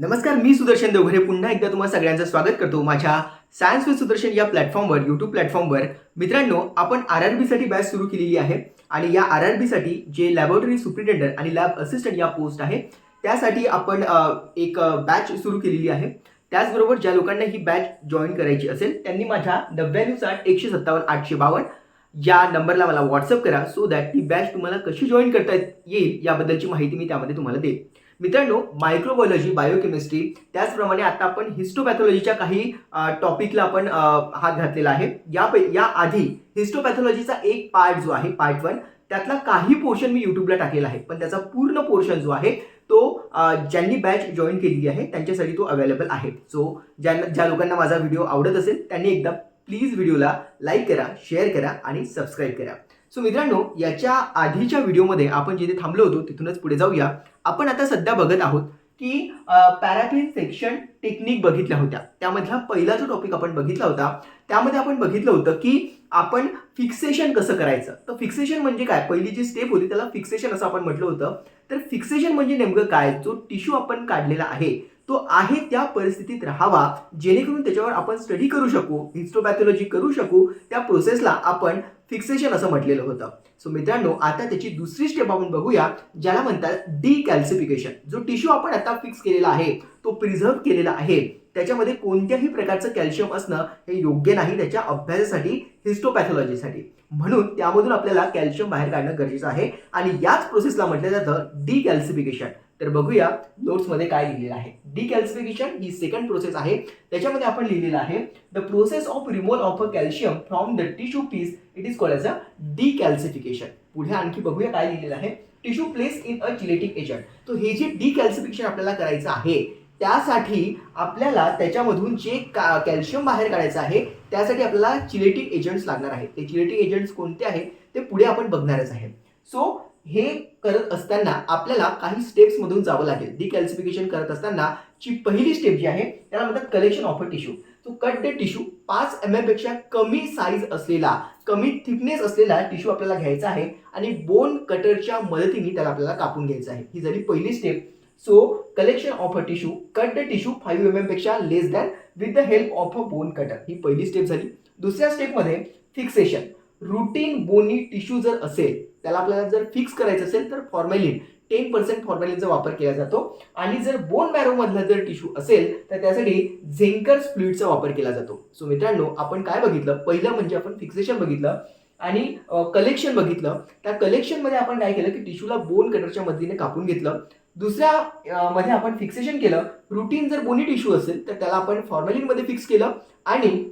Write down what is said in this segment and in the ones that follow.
नमस्कार मी सुदर्शन देवघरे पुन्हा एकदा तुम्हाला सगळ्यांचं स्वागत करतो माझ्या सायन्स विथ सुदर्शन या प्लॅटफॉर्मवर यूट्यूब प्लॅटफॉर्मवर मित्रांनो आपण आर आर बीसाठी बॅच सुरू केलेली आहे आणि या आर आर बीसाठी जे लॅबोरेटरी सुप्रिटेंडंट आणि लॅब असिस्टंट या पोस्ट आहे त्यासाठी आपण एक बॅच सुरू केलेली आहे. त्याचबरोबर ज्या लोकांना ही बॅच जॉईन करायची असेल त्यांनी माझ्या नव्याण्णव साठ एकशे सत्तावन्न आठशे बावन्न या नंबरला मला व्हॉट्सअप करा सो दॅट ती बॅच तुम्हाला कशी जॉईन करता येईल याबद्दलची माहिती मी त्यामध्ये तुम्हाला देईन. मित्रांनो मायक्रोबायोलॉजी बायोकेमिस्ट्री त्याचप्रमाणे आता आपण हिस्टोपॅथॉलॉजीच्या काही टॉपिकला आपण हात घातलेला आहे. या या आधी हिस्टोपॅथॉलॉजीचा एक पार्ट जो आहे पार्ट वन त्यातला काही पोर्शन मी युट्यूबला टाकलेला आहे. पण त्याचा पूर्ण पोर्शन जो आहे तो ज्यांनी बॅच जॉईन केलेली आहे त्यांच्यासाठी तो अवेलेबल आहे. सो ज्यांना ज्या लोकांना माझा व्हिडिओ आवडत असेल त्यांनी एकदा प्लीज व्हिडिओला लाईक करा शेअर करा आणि सबस्क्राईब करा. सो मित्रांनो याच्या आधीच्या व्हिडिओमध्ये आपण जिथे थांबलो होतो तिथूनच पुढे जाऊया. आपण आता सध्या बघत आहोत की पॅराक्लिन सेक्शन टेक्निक बघितल्या होत्या. त्यामधला पहिला जो टॉपिक आपण बघितला होता. त्यामध्ये आपण बघितलं होतं की आपण फिक्सेशन कसं करायचं? तर फिक्सेशन म्हणजे काय? पहिली जी स्टेप होती त्याला फिक्सेशन असं आपण म्हटलं होतं. तर फिक्सेशन म्हणजे नेमकं काय? जो टिश्यू आपण काढलेला आहे तो आहे त्या परिस्थितीत राहावा जेणेकरून त्याच्यावर आपण स्टडी करू शकू हिस्टोपॅथॉलॉजी करू शकू त्या प्रोसेसला आपण फिक्सेशन असं म्हटलेलं होतं. सो मित्रांनो आता त्याची दुसरी स्टेप आपण बघूया ज्याला म्हणतात डिकॅल्सिफिकेशन जो टिश्यू आपण आता फिक्स केलेला आहे तो प्रिझर्व केलेला आहे त्याच्यामध्ये कोणत्याही प्रकारचं कॅल्शियम असणं हे योग्य नाही त्याच्या अभ्यासासाठी हिस्टोपॅथॉलॉजीसाठी म्हणून त्यामधून आपल्याला कॅल्शियम बाहेर काढणं गरजेचं आहे. आणि याच प्रोसेसला म्हटलं जातं डीकॅल्सिफिकेशन तर बघूया नोट्समध्ये काय लिहिलेलं आहे. डिकॅल्सिफिकेशन ही सेकंड प्रोसेस आहे. त्याच्यामध्ये आपण लिहिलेलं आहे the process of removal of a calcium from the tissue piece it is called as a decalcification पुढे आणखी बघूया काय लिहिलेलं आहे. Tissue place in a chelating agent तो हे जे डिकॅल्सिफिकेशन आपल्याला करायचं आहे त्यासाठी आपल्याला त्याच्यामधून जे का कॅल्शियम बाहेर काढायचं आहे त्यासाठी आपल्याला चिलेटिक एजंट्स लागणार आहेत. ते चिलेटिक एजंट्स कोणते आहेत ते पुढे आपण बघणारच आहे. सो हे करत असताना आपल्याला काही स्टेप्स मधून जावं लागेल. डिकॅल्सिफिकेशन करत असताना ची पहिली स्टेप जी आहे त्याला म्हणतात कलेक्शन ऑफ अ टिश्यू तो कट द टिश्यू पाच एम एमपेक्षा कमी साईज असलेला कमी थिकनेस असलेला टिश्यू आपल्याला घ्यायचा आहे आणि बोन कटरच्या मदतीने त्याला आपल्याला कापून घ्यायचं आहे. ही झाली पहिली step so collection of a tissue cut the tissue five M एमपेक्षा less than with the help of a bone cutter ही पहिली स्टेप झाली. दुसऱ्या स्टेपमध्ये फिक्सेशन रुटीन बोनी टिश्यू जर असेल त्याला आपल्याला जर फिक्स करायचं असेल तर फॉर्मॅलिन टेन पर्सेंट फॉर्मॅलिनचा वापर केला जातो. आणि जर बोन मॅरोमधला जर टिश्यू असेल तर त्यासाठी झेंकर्स फ्लुईडचा वापर केला जातो. सो मित्रांनो आपण काय बघितलं? पहिलं म्हणजे आपण फिक्सेशन बघितलं आणि कलेक्शन बघितलं. त्या कलेक्शनमध्ये आपण काय केलं की टिश्यूला बोन कटरच्या मदतीने कापून घेतलं. दुसऱ्या मध्ये आपण फिक्सेशन केलं. रुटीन जर बोनी टिश्यू असेल तर त्याला आपण फॉर्मेलिनमध्ये फिक्स केलं. आणि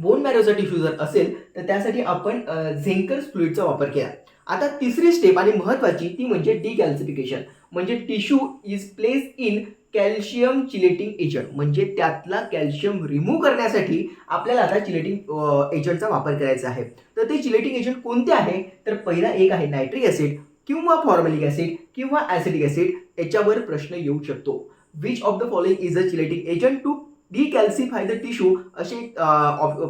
बोन मॅरोचा टिश्यू जर असेल तर त्यासाठी आपण झेंकर्स फ्लुईडचा वापर केला. आता तिसरी स्टेप आणि महत्त्वाची ती म्हणजे डिकॅल्सिफिकेशन म्हणजे tissue is place in calcium chelating agent म्हणजे त्यातला कॅल्शियम रिमूव्ह करण्यासाठी आपल्याला आता चिलेटिंग एजंटचा वापर करायचा आहे. तर ते चिलेटिंग एजंट कोणते आहे? तर पहिला एक आहे नायट्रिक ॲसिड किंवा फॉर्मॅलिक ॲसिड किंवा ॲसिडिक ॲसिड याच्यावर प्रश्न येऊ शकतो. Which of the following is a chelating agent to decalcify the tissue असे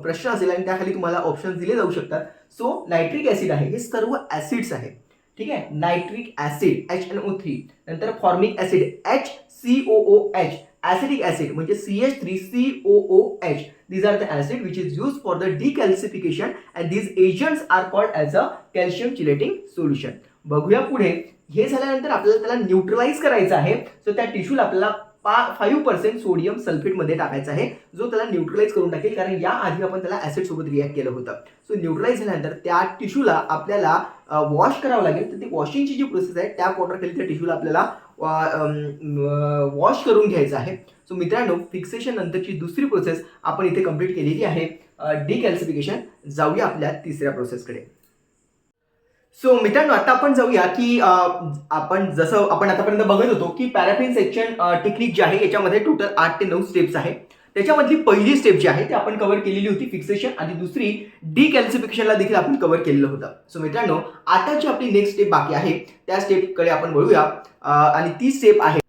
प्रश्न असेल आणि त्याखाली तुम्हाला ऑप्शन दिले जाऊ शकतात. सो नायट्रिक ॲसिड आहे हे सर्व ॲसिड्स आहेत ठीक आहे? Nitric acid H N O three नंतर formic acid H C O O H acidic acid म्हणजे C H three C O O H these are the acid which is use for the decalcification and these agents are called as a calcium chelating solution बघूया पुढे. हे झाल्यानंतर आपल्याला त्याला neutralise करायचं आहे. So त्या टिश्यूला आपल्याला पा फाईव्ह पर्सेंट सोडियम सल्फेटमध्ये टाकायचा आहे जो त्याला न्यूट्रलाइज करून टाकेल कारण या आधी आपण त्याला ऍसिड सोबत रिॲक्ट केलं होतं सो न्यूट्रलाइज झाल्यानंतर त्या टिश्यूला आपल्याला वॉश करावं लागेल तर ती वॉशिंगची जी प्रोसेस आहे त्या खाली त्या टिश्यूला आपल्याला वॉश करून घ्यायचं आहे सो मित्रांनो फिक्सेशन नंतरची दुसरी प्रोसेस आपण इथे कंप्लीट केलेली आहे डिकॅल्सिफिकेशन जाऊया आपल्या तिसऱ्या प्रोसेसकडे सो मित्रांनो आता आपण जाऊया की आपण जसं आपण आतापर्यंत बघत होतो की पॅराफिन सेक्शन टेक्निक जे आहे याच्यामध्ये टोटल आठ ते नऊ स्टेप्स आहे. त्याच्यामधली पहिली स्टेप जी आहे ती आपण कव्हर केलेली होती फिक्सेशन आणि दुसरी डिकॅल्सिफिकेशनला देखील आपण कव्हर केलेलं होतं. सो मित्रांनो आता जी आपली नेक्स्ट स्टेप बाकी आहे त्या स्टेपकडे आपण वळूया. आणि ती स्टेप आहे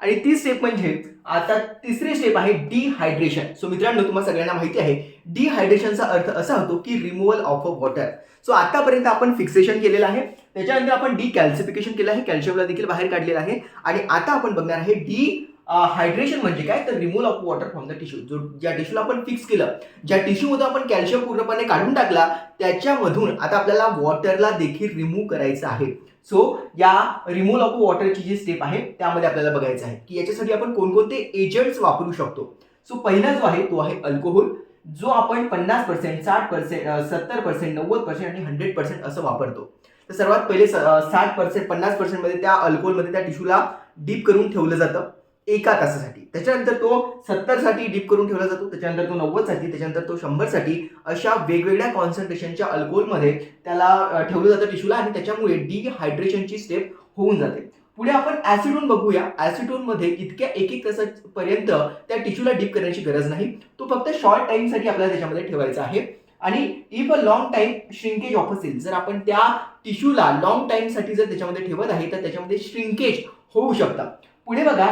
आणि ती स्टेप म्हणजे आता तिसरी स्टेप आहे डिहायड्रेशन सो मित्रांनो तुम्हाला सगळ्यांना माहिती आहे डिहायड्रेशनचा अर्थ असा होतो की removal of a water so आतापर्यंत आपण फिक्सेशन केलेलं आहे. त्याच्यानंतर आपण डी कॅल्सिफिकेशन केलं आहे. कॅल्शियमला देखील बाहेर काढलेलं आहे. आणि आता आपण बघणार आहे डी हायड्रेशन म्हणजे काय? तर removal of water from the tissue जो ज्या टिश्यूला आपण फिक्स केलं ज्या टिश्यूमधून आपण कॅल्शियम पूर्णपणे काढून टाकला त्याच्यामधून आता आपल्याला वॉटरला देखील रिमूव्ह करायचं आहे. सो या रिमूव्हल ऑफ वॉटरची जी स्टेप आहे त्यामध्ये आपल्याला बघायचं आहे की याच्यासाठी आपण कोणकोणते एजंट्स वापरू शकतो. सो पहिला जो आहे तो आहे अल्कोहोल जो आपण पन्नास पर्सेंट साठ पर्सेंट सत्तर पर्सेंट नव्वद पर्सेंट आणि हंड्रेड पर्सेंट असं वापरतो. तर सर्वात पहिले स- साठ पर्सेंट पन्नास पर्सेंटमध्ये त्या अल्कोहोलमध्ये त्या टिश्यूला डीप करून ठेवलं जातं एका तासासाठी. त्याच्यानंतर तो सत्तरसाठी डीप करून ठेवला जातो त्याच्यानंतर तो नव्वदसाठी त्याच्यानंतर तो शंभरसाठी अशा वेगवेगळ्या कॉन्सन्ट्रेशनच्या अल्कोहोलमध्ये त्याला ठेवलं जातं टिश्यूला आणि त्याच्यामुळे डिहायड्रेशनची स्टेप होऊन जाते. पुढे आपण ऍसिडोन बघूया. ऍसिडोनमध्ये इतक्या एक एक तासापर्यंत त्या टिश्यूला डीप करण्याची गरज नाही. तो फक्त शॉर्ट टाइमसाठी आपल्याला त्याच्यामध्ये ठेवायचा आहे. आणि if a long time shrinkage of असेल जर आपण त्या टिश्यूला लॉंग टाइमसाठी जर त्याच्यामध्ये ठेवत आहे तर त्याच्यामध्ये श्रिंकेज होऊ शकतात पुढे बघा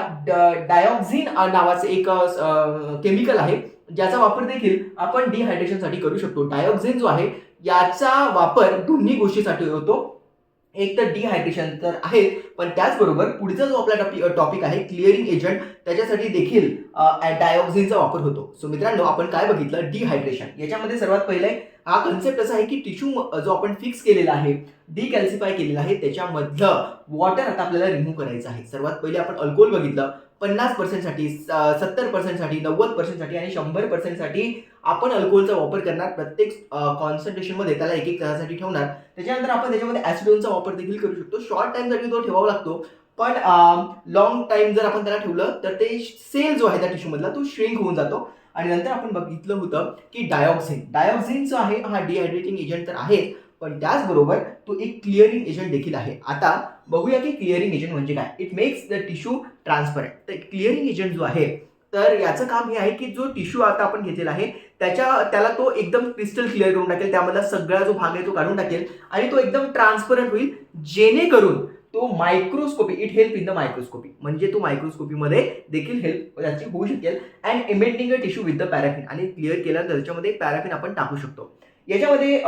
डायऑक्झिन नावाचं एक केमिकल आहे. ज्याचा वापर देखील आपण डिहायड्रेशनसाठी करू शकतो. डायऑक्झिन जो आहे याचा वापर दोन्ही गोष्टीसाठी होतो. एक तर डिहायड्रेशन तर आहे पण त्याचबरोबर पुढचा जो आपला टॉपिक टॉपिक आहे क्लिअरिंग एजंट त्याच्यासाठी देखील डायऑक्झिनचा वापर होतो. सो मित्रांनो आपण काय बघितलं? डिहायड्रेशन याच्यामध्ये सर्वात पहिले हा कन्सेप्ट असा आहे की टिश्यू जो आपण फिक्स केलेला आहे डिकॅल्सिफाय केलेला आहे त्याच्यामधलं वॉटर आता आपल्याला रिमूव्ह करायचं आहे. सर्वात पहिले आपण अल्कोहोल बघितलं. पन्नास पर्सेंटसाठी सत्तर पर्सेंटसाठी नव्वद पर्सेंटसाठी आणि शंभर पर्सेंटसाठी आपण अल्कोहोलचा वापर करणार. प्रत्येक कॉन्सन्ट्रेशनमध्ये त्याला एक एक तासासाठी ठेवणार. त्याच्यानंतर आपण त्याच्यामध्ये ॲसिडोनचा वापर देखील करू शकतो. शॉर्ट टाईमसाठी तो ठेवावा लागतो पण लॉंग टाईम जर आपण त्याला ठेवलं तर ते सेल जो आहे त्या टिश्यूमधला तो श्रिंक होऊन जातो. आणि नंतर आपण बघितलं होतं की डायऑक्सिन डायऑक्सिन जो आहे हा डिहायड्रेटिंग एजंट तर आहे पण त्याचबरोबर तो एक क्लिअरिंग एजंट देखील आहे. आता बघूया की क्लिअरिंग एजंट म्हणजे काय? It makes the tissue transparent तर क्लिअरिंग एजंट जो आहे तर याचं काम हे आहे की जो टिश्यू आता आपण घेतलेला आहे त्याच्या त्याला तो एकदम क्रिस्टल क्लिअर करून टाकेल त्यामधला सगळा जो भाग आहे तो काढून टाकेल आणि तो एकदम ट्रान्सपरंट होईल जेणेकरून तो microscopy it help in the microscopy म्हणजे तो मायक्रोस्कोपीमध्ये देखील हेल्प त्याची होऊ शकेल. And embedding a tissue with the paraffin आणि क्लिअर केल्यानंतर त्याच्यामध्ये पॅराफिन आपण टाकू शकतो. याच्यामध्ये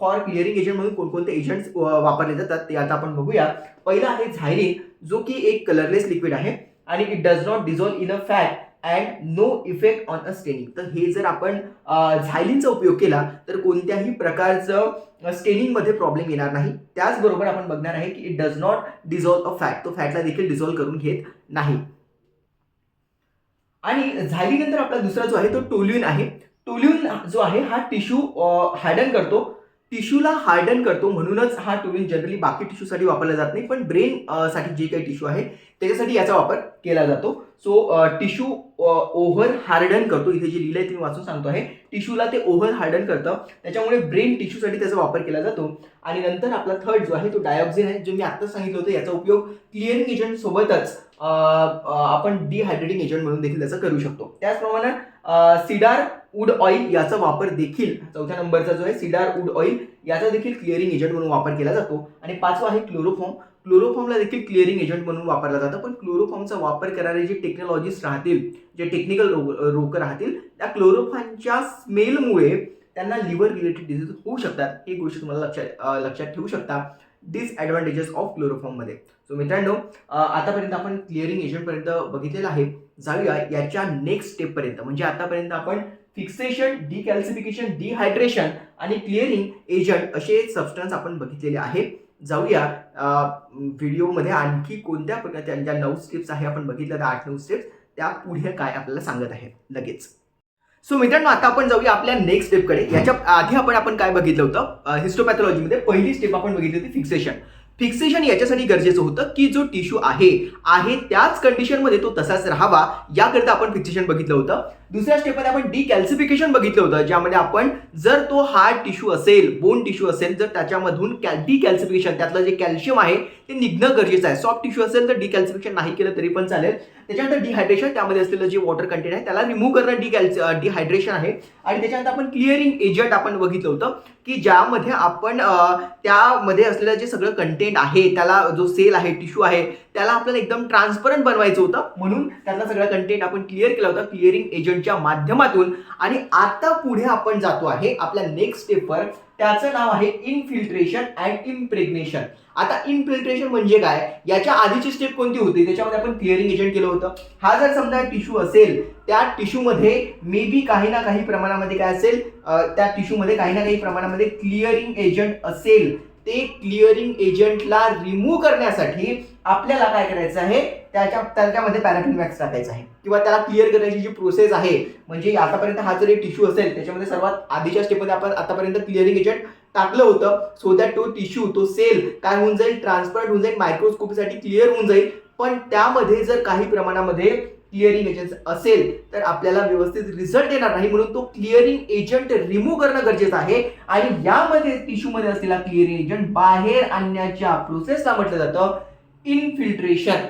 फॉर क्लिअरिंग एजंट म्हणून कोणकोणते एजंट्स वापरले जातात ते आता आपण बघूया. पहिला आहे झायलिन जो की एक कलरलेस लिक्विड आहे आणि it does not dissolve in a fat and no effect on a staining तर हे जर आपण झायलिनचा उपयोग केला तर कोणत्याही प्रकारचं स्टेनिंगमध्ये प्रॉब्लेम येणार नाही. त्याचबरोबर आपण बघणार आहे की it does not dissolve a fat तो फॅटला देखील डिझॉल्व करून घेत नाही. आणि झायलीनंतर आपला दुसरा जो आहे तो टोल्युन आहे. टोल्युन जो आहे हा टिश्यू हार्डन करतो. टिश्यूला हार्डन करतो म्हणूनच हा टोल्युन जनरली बाकी टिश्यूसाठी वापरला जात नाही पण ब्रेन साठी जे काही टिश्यू आहे त्याच्यासाठी याचा वापर केला जातो. सो टिश्यू ओव्हर हार्डन करतो. इथे जे आहे ते मी वाचून सांगतो आहे. टिश्यूला ते ओव्हर हार्डन करतं. त्याच्यामुळे ब्रेन टिश्यूसाठी त्याचा वापर केला जातो. आणि नंतर आपला थर्ड जो आहे तो डायऑक्झिन आहे जो मी आत्ताच सांगितलं होतं याचा उपयोग क्लिअरिंग एजंटसोबतच आपण डिहायड्रेटिंग एजंट म्हणून देखील त्याचा करू शकतो. त्याचप्रमाणे सिडार वूड ऑइल याचा वापर देखील चौथ्या नंबरचा जो आहे सिडार वूड ऑइल याचा देखील क्लिअरिंग एजंट म्हणून वापर केला जातो. आणि पाचवा आहे क्लोरोफॉर्म क्लोरोफॉर्मला देखील क्लिअरिंग एजंट म्हणून वापरला जातं. पण क्लोरोफॉर्मचा वापर करणारे जे टेक्नॉलॉजिस्ट राहतील जे टेक्निकल रोग राहतील त्या क्लोरोफॉर्मच्या स्मेलमुळे त्यांना लिव्हर रिलेटेड डिझीज होऊ शकतात. ही गोष्ट तुम्हाला लक्षात लक्षात ठेवू शकता. डिसॲडव्हान्टेजेस ऑफ क्लोरोफॉर्ममध्ये सो मित्रांनो आतापर्यंत आपण क्लिअरिंग एजंटपर्यंत बघितलेलं आहे. जाऊया याच्या नेक्स्ट स्टेपपर्यंत म्हणजे आतापर्यंत आपण फिक्सेशन डिकॅल्सिफिकेशन डिहायड्रेशन आणि क्लिअरिंग एजंट असे सबस्टन्स आपण बघितलेले आहे जाऊया व्हिडिओमध्ये आणखी कोणत्या प्रकारच्या ज्या नऊ स्टेप्स आहे आपण बघितल्या त्या आठ नऊ स्टेप्स त्या पुढे काय आपल्याला सांगत आहे लगेच. सो मित्रांनो आता आपण जाऊया आपल्या नेक्स्ट स्टेपकडे याच्या आधी आपण आपण काय बघितलं होतं? हिस्टोपॅथॉलॉजीमध्ये पहिली स्टेप आपण बघितली होती फिक्सेशन फिक्सेशन याच्यासाठी गरजेचं होतं की जो टिश्यू आहे आहे त्याच कंडिशनमध्ये तो तसाच राहावा याकरिता आपण फिक्सेशन बघितलं होतं. दुसऱ्या स्टेपमध्ये आपण डिकॅल्सिफिकेशन बघितलं होतं ज्यामध्ये आपण जर तो हार्ड टिश्यू असेल बोन टिश्यू असेल जर त्याच्यामधून कॅल डिकॅल्सिफिकेशन त्यातलं जे कॅल्शियम आहे ते निघणं गरजेचं आहे. सॉफ्ट टिश्यू असेल तर डिकॅल्सिफिकेशन नाही केलं तरी पण चालेल. त्याच्यानंतर डिहायड्रेशन त्यामध्ये असलेलं जे वॉटर कंटेंट आहे त्याला रिमूव्ह करणं डिकॅल्स डिहायड्रेशन आहे. आणि त्याच्यानंतर आपण क्लिअरिंग एजंट आपण बघितलं होतं की ज्यामध्ये आपण त्यामध्ये असलेलं जे सगळं कंटेंट आहे त्याला जो सेल आहे टिश्यू आहे त्याला आपल्याला एकदम ट्रान्सपरंट बनवायचं होतं. म्हणून त्यातला सगळा कंटेंट आपण क्लिअर केला होता क्लिअरिंग एजंटच्या माध्यमातून. आणि आता पुढे आपण जातो आहे आपल्या नेक्स्ट स्टेपवर त्याचं नाव आहे इनफिल्ट्रेशन अँड इम्प्रेग्नेशन आता इनफिल्ट्रेशन म्हणजे काय? याच्या आधीची स्टेप कोणती होती? त्याच्यामध्ये आपण क्लिअरिंग एजंट केलं होतं. हा जर समजा टिश्यू असेल त्या टिश्यूमध्ये मे बी काही ना काही प्रमाणामध्ये काय असेल? त्या टिश्यूमध्ये काही ना काही प्रमाणामध्ये क्लिअरिंग एजंट असेल. ते क्लिअरिंग एजंटला रिमूव्ह करण्यासाठी आपल्याला काय करायचं आहे? त्याच्या त्याच्यामध्ये पॅराफिन वॅक्स टाकायचं आहे. किंवा त्याला क्लिअर करण्याची जी प्रोसेस आहे म्हणजे आतापर्यंत हा जर एक टिश्यू असेल त्याच्यामध्ये सर्वात आधीच्या स्टेपमध्ये आपण आतापर्यंत क्लिअरिंग एजंट टाकलं होतं. सो दॅट तो टिश्यू तो सेल काय होऊन जाईल? ट्रान्सपरंट होऊन जाईल. मायक्रोस्कोपीसाठी क्लिअर होऊन जाईल. पण त्यामध्ये जर काही प्रमाणामध्ये क्लिअरिंग एजंट असेल तर आपल्याला व्यवस्थित रिझल्ट येणार नाही. म्हणून तो क्लिअरिंग एजंट रिमूव्ह करणं गरजेचं आहे. आणि यामध्ये टिश्यूमध्ये असलेला क्लिअरिंग एजंट बाहेर आणण्याच्या प्रोसेसला म्हटलं जातं इनफिल्ट्रेशन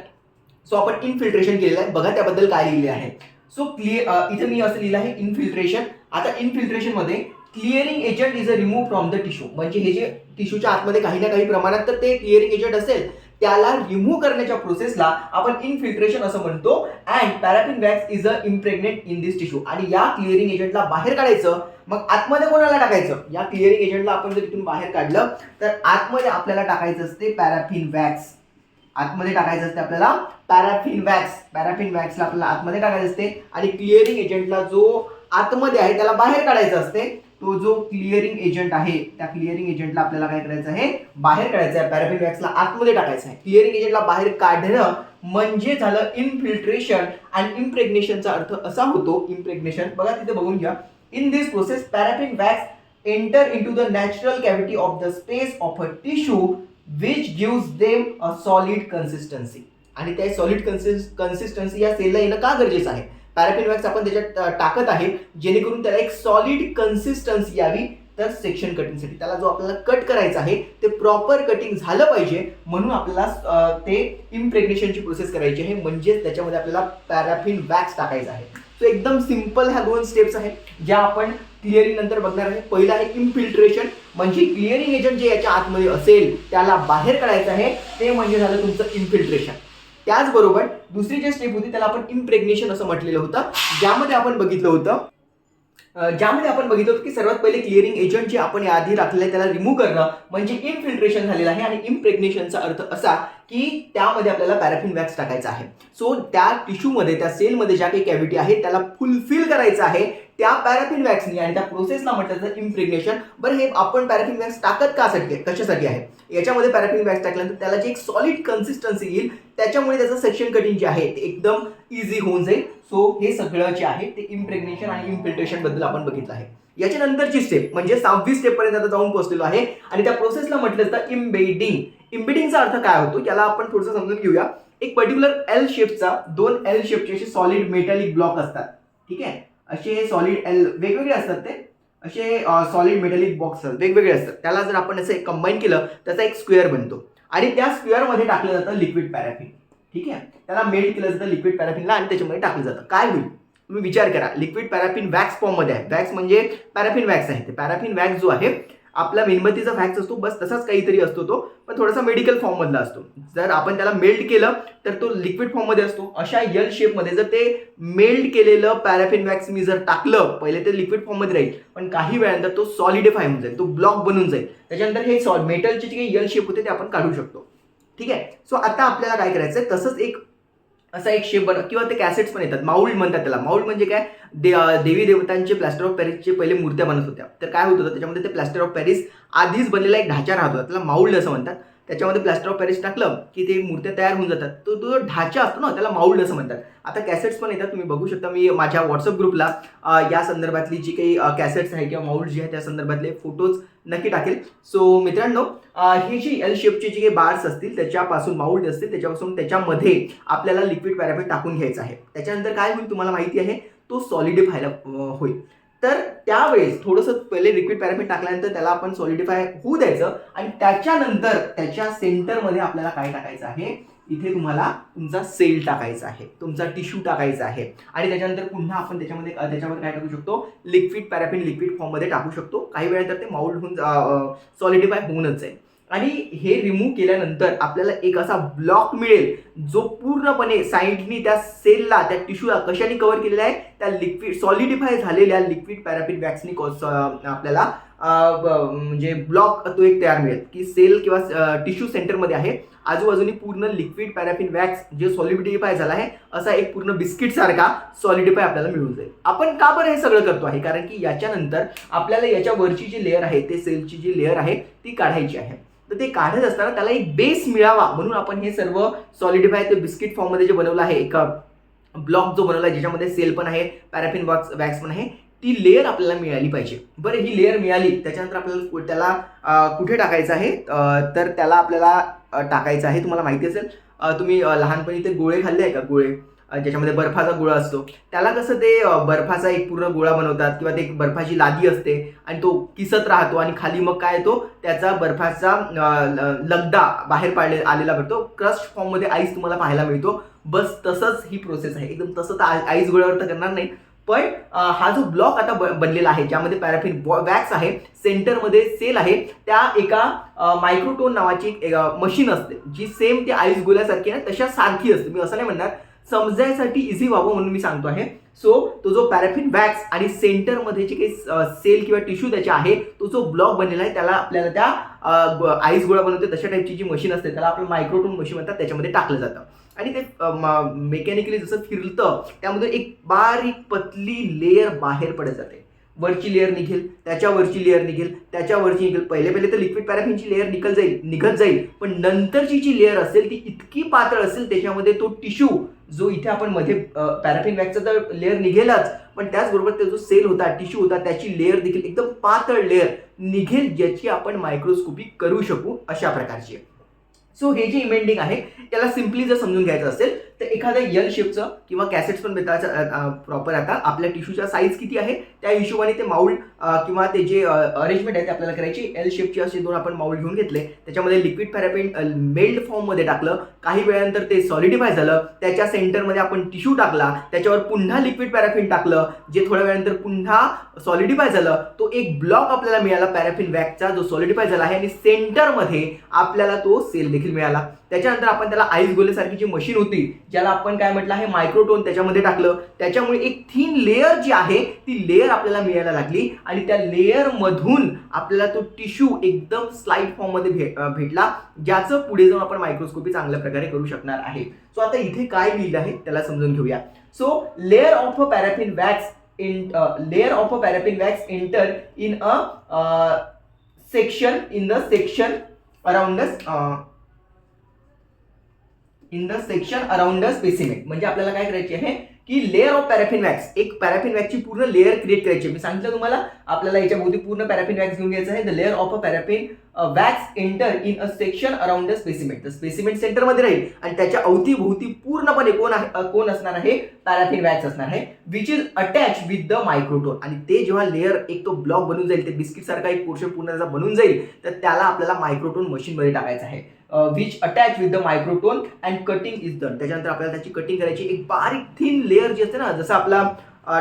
सो आपण इनफिल्ट्रेशन केलेलं आहे. बघा त्याबद्दल काय लिहिले आहे. सो क्लिअर इथे मी असं लिहिलं आहे इनफिल्ट्रेशन आता इनफिल्ट्रेशनमध्ये clearing agent is a remove from the tissue म्हणजे हे जे टिश्यूच्या आतमध्ये काही ना काही प्रमाणात तर ते क्लिअरिंग एजंट असेल. त्याला रिमूव्ह करण्याच्या प्रोसेसला आपण इनफिल्ट्रेशन असं म्हणतो. And paraffin wax is a impregnate in this tissue आणि या क्लिअरिंग एजंटला बाहेर काढायचं मग आतमध्ये कोणाला टाकायचं? या क्लिअरिंग एजंटला आपण जर इथून बाहेर काढलं तर आतमध्ये आपल्याला टाकायचं असते पॅराफिन वॅक्स आतमध्ये टाकायचं असते आपल्याला पॅराफिन वॅक्स पॅराफिन वॅक्सला आपल्याला आतमध्ये टाकायचं असते. आणि क्लिअरिंग एजंटला जो आतमध्ये आहे त्याला बाहेर काढायचं असते. तो जो क्लिअरिंग एजंट आहे त्या क्लिअरिंग एजंटला आपल्याला काय करायचं आहे? बाहेर काढायचं आहे. पॅराफिन वॅक्सला आतमध्ये टाकायचं आहे. क्लिअरिंग एजंटला बाहेर काढणं म्हणजे झालं इनफिल्ट्रेशन आणि इम्प्रेग्नेशनचा अर्थ असा होतो इम्प्रेग्नेशन बघा तिथे बघून घ्या. In this process paraffin wax enter into the natural cavity of the space of a tissue which gives them a solid consistency आणि त्या सॉलिड कन्सिस कन्सिस्टन्सी या सेलला येणं का गरजेचं आहे? पॅराफिन वॅक्स आपण त्याच्यात टाकत आहे जेणेकरून त्याला एक सॉलिड कन्सिस्टन्सी यावी तर सेक्शन कटिंगसाठी त्याला जो आपल्याला कट करायचा आहे ते प्रॉपर कटिंग झालं पाहिजे म्हणून आपल्याला ते इम्प्रेग्नेशनची प्रोसेस करायची आहे म्हणजेच त्याच्यामध्ये आपल्याला पॅराफिन वॅक्स टाकायचा आहे. सो एकदम सिंपल ह्या दोन स्टेप्स आहेत ज्या आपण क्लिअरिंग नंतर बघणार आहे. पहिलं आहे इम्फिल्ट्रेशन म्हणजे क्लिअरिंग एजंट जे याच्या आतमध्ये असेल त्याला बाहेर काढायचं आहे ते म्हणजे झालं तुमचं इन्फिल्ट्रेशन त्याचबरोबर दुसरी जी स्टेप होती त्याला आपण इम्प्रेग्नेशन असं म्हटलेलं होतं. ज्यामध्ये आपण बघितलं होतं ज्यामध्ये आपण बघितलं होतं की सर्वात पहिले क्लिअरिंग एजंट जे आपण आधी राखलेलं आहे त्याला रिमूव्ह करणं म्हणजे इनफिल्ट्रेशन झालेलं आहे. आणि इम्प्रेग्नेशनचा अर्थ असा की त्यामध्ये आपल्याला पॅराफिन वॅक्स टाकायचा आहे. सो त्या टिश्यूमध्ये त्या सेलमध्ये ज्या काही कॅव्हिटी आहे त्याला फुलफिल करायचं आहे. त्या पॅराफिन वॅक्सनी आणि त्या प्रोसेसला म्हटलं जातं इम्प्रेग्नेशन बरं हे आपण पॅराफिन वॅक्स टाकत कासाठी आहे कशासाठी आहे? याच्यामध्ये पॅराफिन वॅक्स टाकल्यानंतर त्याला जी एक सॉलिड कन्सिस्टन्सी येईल त्याच्यामुळे त्याचं सेक्शन कटिंग जे आहे ते एकदम इझी होऊन जाईल. सो हे सगळं जे आहे ते इम्प्रेग्नेशन आणि इम्फिल्ट्रेशनबद्दल बद्दल आपण बघितलं आहे. याच्या नंतरची स्टेप म्हणजे सहावी स्टेप पर्यंत आता जाऊन पोहोचलेलो आहे. आणि त्या प्रोसेसला म्हटलं असतं इम्बेडिंग इम्बेडिंगचा अर्थ काय होतो? याला आपण थोडंसं समजून घेऊया. एक पर्टिक्युलर एल शेपचा दोन एल शेपचे असे सॉलिड मेटॅलिक ब्लॉक असतात. ठीक आहे? असे हे सॉलिड एल वेगवेगळे असतात ते. असे सॉलिड मेटॅलिक बॉक्स वेगवेगळे असतात. त्याला जर आपण असं कंबाईन केलं त्याचा एक स्क्वेअर बनतो. आणि त्या स्क्वेअरमध्ये टाकलं जातं लिक्विड पॅराफिन ठीक आहे? त्याला मेल्ट केलं जातं लिक्विड पॅराफिनला आणि त्याच्यामध्ये टाकलं जातं. काय होईल? तुम्ही विचार करा. लिक्विड पॅराफिन वॅक्स फॉर्ममध्ये आहे. वॅक्स म्हणजे पॅराफिन वॅक्स आहे. ते पॅराफिन वॅक्स जो आहे आपला मेणबत्तीचा वॅक्स असतो बस तसाच काहीतरी असतो तो पण थोडासा मेडिकल फॉर्ममधला असतो. जर आपण त्याला मेल्ट केलं तर तो लिक्विड फॉर्ममध्ये असतो. अशा यल शेपमध्ये जर ते मेल्ट केलेलं पॅराफिन वॅक्स मी जर टाकलं पहिले ते लिक्विड फॉर्ममध्ये राहील पण काही वेळानंतर तो सॉलिडिफाय होऊन जाईल तो ब्लॉक बनून जाईल. त्याच्यानंतर हे सॉल मेटलचे जे काही यल शेप होते ते आपण काढू शकतो. ठीक आहे? सो आता आपल्याला काय करायचं आहे तसंच एक असा एक शेप बन किंवा ते कॅसेट्स पण येतात. माऊल्ड म्हणतात त्याला. माऊल्ड म्हणजे काय? दे देवी देवतांचे प्लॅस्टर ऑफ पॅरिसचे पहिले मूर्त्या बनत होत्या. तर काय होत होतं? त्याच्यामध्ये ते प्लॅस्टर ऑफ पॅरिस आधीच बनलेला एक ढाचा राहत होता. त्याला माऊल्ड असं म्हणतात. त्याच्यामध्ये प्लॅस्टर ऑफ पॅरिस टाकलं की ते मूर्त्या तयार होऊन जातात. तो तो जो ढाचा असतो ना त्याला माऊल्ड असं म्हणतात. आता कॅसेट्स पण येतात तुम्ही बघू शकता. मी माझ्या व्हॉट्सअप ग्रुपला या संदर्भातली जी काही कॅसेट्स आहे किंवा माऊल्ड जी आहे त्या संदर्भातले फोटोज नक्की टाकेल. सो मित्रांनो ही जी एल शेपची जी काही बार्स असतील त्याच्यापासून माऊल्ड असतील त्याच्यापासून त्याच्यामध्ये आपल्याला लिक्विड पॅराफिट टाकून घ्यायचं आहे. त्याच्यानंतर काय होईल तुम्हाला माहिती आहे? तो सॉलिडिफायला अं, होईल. तर त्यावेळेस थोडंसं पहिले लिक्विड पॅराफिन टाकल्यानंतर त्याला आपण सॉलिडिफाय होऊ द्यायचं आणि त्याच्यानंतर त्याच्या सेंटरमध्ये आपल्याला काय टाकायचं आहे? इथे तुम्हाला तुमचा सेल टाकायचा आहे. तुमचा टिश्यू टाकायचा आहे. आणि त्याच्यानंतर पुन्हा आपण त्याच्यामध्ये त्याच्यावर काय टाकू शकतो? लिक्विड पॅराफिन लिक्विड फॉर्ममध्ये टाकू शकतो. काही वेळा तर ते माउल्ड होऊन सॉलिडिफाय होऊनच जाईल. आणि हे रिमूव्ह केल्यानंतर आपल्याला एक असा ब्लॉक मिळेल जो पूर्णपणे साईडनी त्या सेलला त्या टिश्यूला कशाने कव्हर केलेला आहे? त्या लिक्विड सॉलिडिफाय झालेल्या लिक्विड पॅराफिन वॅक्सनी आपल्याला म्हणजे ब्लॉक तो एक तयार मिळेल. की सेल किंवा टिश्यू सेंटरमध्ये आहे. आजूबाजूनी पूर्ण लिक्विड पॅराफिन वॅक्स जे सॉलिडिफाय झाला आहे असा एक पूर्ण बिस्किट सारखा सॉलिडिफाय आपल्याला मिळून जाईल. आपण का बरं हे सगळं करतो आहे? कारण की याच्यानंतर आपल्याला याच्या वरची जी लेअर आहे ते सेलची जी लेअर आहे ती काढायची आहे. तर ते काढत असताना त्याला एक बेस मिळावा म्हणून आपण हे सर्व सॉलिडिफाय ते बिस्किट फॉर्ममध्ये जे बनवलं आहे एका ब्लॉक जो बनवला आहे ज्याच्यामध्ये सेल पण आहे पॅराफिन बॉक्स वॅक्स पण आहे ती लेअर आपल्याला मिळाली पाहिजे. बरं ही लेअर मिळाली त्याच्यानंतर आपल्याला कु- त्याला कुठे टाकायचं आहे? तर त्याला आपल्याला टाकायचं आहे तुम्हाला माहिती असेल. तुम्ही लहानपणी ते गोळे खाल्ले आहे का? गोळे. ज्याच्यामध्ये बर्फाचा गोळा असतो. त्याला कसं ते बर्फाचा एक पूर्ण गोळा बनवतात किंवा ते एक बर्फाची लादी असते आणि तो किसत राहतो आणि खाली मग काय येतो त्याचा बर्फाचा ल- लगदा बाहेर पाडले आलेला भेटतो. क्रस्ट फॉर्ममध्ये आईस तुम्हाला पाहायला मिळतो. बस तसंच ही प्रोसेस आहे. एकदम तसं तर आईस गोळ्यावर तर करणार नाही. पण हा जो ब्लॉक आता ब- बनलेला आहे ज्यामध्ये पॅराफिन वॅक्स आहे सेंटरमध्ये सेल आहे त्या एका मायक्रोटोन नावाची एक मशीन असते जी सेम ते आईस गोल्यासारखी आहे तशा सारखी असते. मी असं नाही म्हणणार समजायसाठी इझी व्हावं म्हणून मी सांगतो आहे. सो तो जो पॅराफिन वॅक्स आणि सेंटरमध्ये जे काही सेल किंवा टिश्यू त्याचे आहे तो जो ब्लॉक बनलेला आहे त्याला आपल्याला त्या आईस गोळा बनवते तशा टाईपची जी मशीन असते त्याला आपलं मायक्रोटोन मशीन म्हणतात त्याच्यामध्ये टाकलं जातं. आणि ते मेकॅनिकली जसं फिरतं त्यामध्ये एक बारीक पतली लेअर बाहेर पडत जाते. वरची लेअर निघेल त्याच्यावरची लेअर निघेल त्याच्यावरची निघेल. पहिले पहिले तर लिक्विड पॅराफिनची लेअर निघत जाईल निघत जाईल. पण नंतरची जी लेअर असेल ती इतकी पातळ असेल त्याच्यामध्ये तो टिश्यू जो इथे आपण मध्ये पॅराफिन वॅक्सचा तर लेअर निघेलच पण त्याचबरोबर तो जो सेल होता टिश्यू होता त्याची लेअर देखील एकदम पातळ लेअर निघेल ज्याची आपण मायक्रोस्कोपी करू शकू अशा प्रकारची. सो हे जे इमेंडिंग आहे त्याला सिम्पली जर समजून घ्यायचं असेल तर एखाद्या यल शेपचं किंवा कॅसेट्स पण मिळतात प्रॉपर आता आपल्या टिश्यूचा साईज किती आहे त्या हिशोबाने ते माऊल किंवा ते जे अरेंजमेंट आहे ते आपल्याला करायची. एल शेपची असे दोन आपण माऊल घेऊन घेतले. त्याच्यामध्ये लिक्विड पॅरापेंट मेल्ड फॉर्ममध्ये टाकलं. काही वेळानंतर ते सॉलिडिफाय झालं. त्याच्या सेंटरमध्ये आपण टिश्यू टाकला. त्याच्यावर पुन्हा लिक्विड पॅराफिन टाकलं. जे थोड्या वेळानंतर पुन्हा सॉलिडिफाय झालं तो एक ब्लॉक आपल्याला मिळाला पॅराफिन वॅकचा जो सॉलिडिफाय झाला आहे. आणि सेंटरमध्ये आपल्याला तो सेल देखील मिळाला. त्याच्यानंतर आपण त्याला आईस गोलेसारखी जी मशीन होती ज्याला आपण काय म्हटलं आहे मायक्रोटोन त्याच्यामध्ये टाकलं. त्याच्यामुळे एक थीन लेअर जी आहे ती लेअर आपल्याला मिळायला लागली आणि त्या लेअर मधून आपल्याला तो टिश्यू एकदम स्लाईड फॉर्ममध्ये भे भेटला ज्याचं पुढे जाऊन आपण मायक्रोस्कोपी चांगल्या प्रकारे करू शकणार आहे. सो आता इथे काय लिहिलं आहे त्याला समजून घेऊया. So layer of a paraffin wax in layer of a a wax enter in a section in the section around the in the section around the specimen म्हणजे आपल्याला काय करायची आहे की लेअर ऑफ पॅराफिन वॅक्स एक paraffin वॅक्सची पूर्ण layer create करायची. मी सांगितलं तुम्हाला आपल्याला याच्या भोवती पूर्ण पॅराफिन वॅक्स घेऊन घ्यायचं आहे. The layer of a paraffin wax enter in a section around the specimen तर स्पेसिमेंट सेंटरमध्ये राहील आणि त्याच्या अवतीभोवती पूर्णपणे कोण आहे कोण असणार आहे? पॅराफिन वॅक्स असणार आहे which is attach with the microtome आणि ते जेव्हा लेअर एक तो ब्लॉक बनून जाईल ते बिस्किट सारखा एक पोर्शन पूर्ण त्याचा बनून जाईल तर त्याला आपल्याला मायक्रोटोन मशीनमध्ये टाकायचं आहे. Which attach with the microtome and cutting is done त्याच्यानंतर आपल्याला त्याची कटिंग करायची एक बारीक थिन लेअर जी असते ना जसं आपला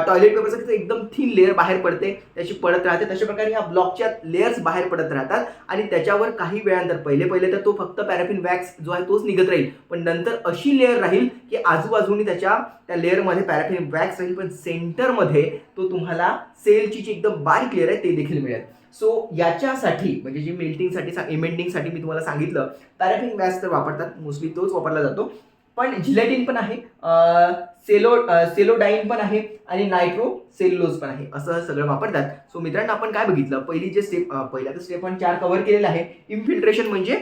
टॉयलेट पेपरचं एकदम थिन लेअर बाहेर पडते त्याची पडत राहते. तशा प्रकारे ह्या ब्लॉकच्या लेअर्स बाहेर पडत राहतात आणि त्याच्यावर काही वेळानंतर पहिले पहिले तर तो फक्त पॅराफिन वॅक्स जो आहे तोच निघत राहील. पण नंतर अशी लेअर राहील की आजूबाजूनी त्याच्या त्या लेअरमध्ये पॅराफिन वॅक्स राहील पण सेंटरमध्ये तो तुम्हाला सेलची जी एकदम बारीक लेअर आहे ते देखील मिळेल. सो याच्यासाठी म्हणजे जी मेल्टिंगसाठी इमेंटिंगसाठी मी तुम्हाला सांगितलं पॅराफिन गॅस तर वापरतात मोस्टली तोच वापरला जातो. पण जिलेटिन पण आहे सेलो सेलोडाईन पण आहे आणि नायट्रो सेल्युलोज पण आहे. असं सगळं वापरतात. सो मित्रांनो आपण काय बघितलं? पहिली जे स्टेप पहिल्या तर स्टेप आपण चार कव्हर केलेलं आहे. इन्फिल्ट्रेशन म्हणजे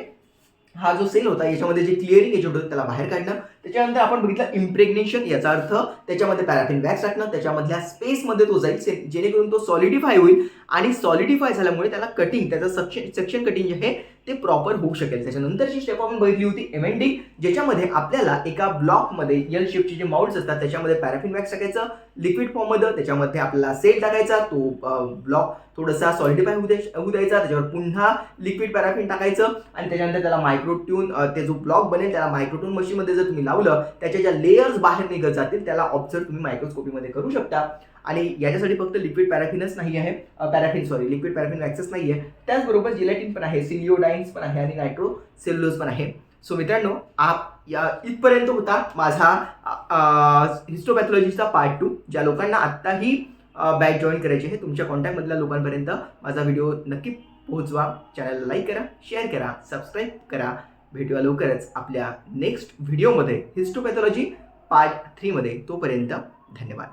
हा जो सेल होता याच्यामध्ये जे क्लिअरिंग एजंट होतं त्याला बाहेर काढणं. त्याच्यानंतर आपण बघितलं इम्प्रेग्नेशन याचा अर्थ त्याच्यामध्ये पॅराफिन वॅक्स टाकणं त्याच्यामधल्या स्पेसमध्ये तो जाईल सेल जेणेकरून तो सॉलिडिफाय होईल. आणि सॉलिडिफाय झाल्यामुळे त्याला कटिंग त्याचं सक्शन सेक्शन कटिंग जे आहे ते प्रॉपर होऊ शकेल. त्याच्यानंतरची स्टेप आपण बघितली होती एम एंडिंग ज्याच्यामध्ये आपल्याला एका ब्लॉकमध्ये यल शेपचे जे माउंट्स असतात त्याच्यामध्ये पॅराफिन वॅक्स टाकायचं लिक्विड फॉर्ममध्ये त्याच्यामध्ये आपल्याला सेल टाकायचा तो ब्लॉक थोडासा सॉलिडिफाय होऊ होऊ द्यायचा त्याच्यावर पुन्हा लिक्विड पॅराफिन टाकायचं आणि त्याच्यानंतर त्याला मायक्रोट्यून ते जो ब्लॉक बनेल त्याला मायक्रोट्यून मशीनमध्ये जर तुम्ही लावलं त्याच्या ज्या लेयर्स बाहेर निघत जातील त्याला ऑब्झर्व तुम्ही मायक्रोस्कोपीमध्ये करू शकता. आणि याच्यासाठी फक्त लिक्विड पॅराफिनच नाही आहे. Paraffin sorry liquid paraffin waxes नाही आहे. त्याचबरोबर जिलॅटिन पण आहे सिलिओडाईन्स पण आहे आणि नायट्रो सेल्युलोज पण आहे. सो मित्रांनो आप या इथपर्यंत होता माझा हिस्टोपॅथॉलॉजीचा पार्ट टू ज्या लोकांना आत्ताही बॅच जॉईन करायची आहे तुमच्या कॉन्टॅक्टमधल्या लोकांपर्यंत माझा व्हिडिओ नक्की पोहोचवा. चॅनलला लाईक करा शेअर करा सबस्क्राईब करा. भेटूया लवकरच आपल्या नेक्स्ट व्हिडिओमध्ये हिस्टोपॅथॉलॉजी पार्ट थ्रीमध्ये तोपर्यंत धन्यवाद.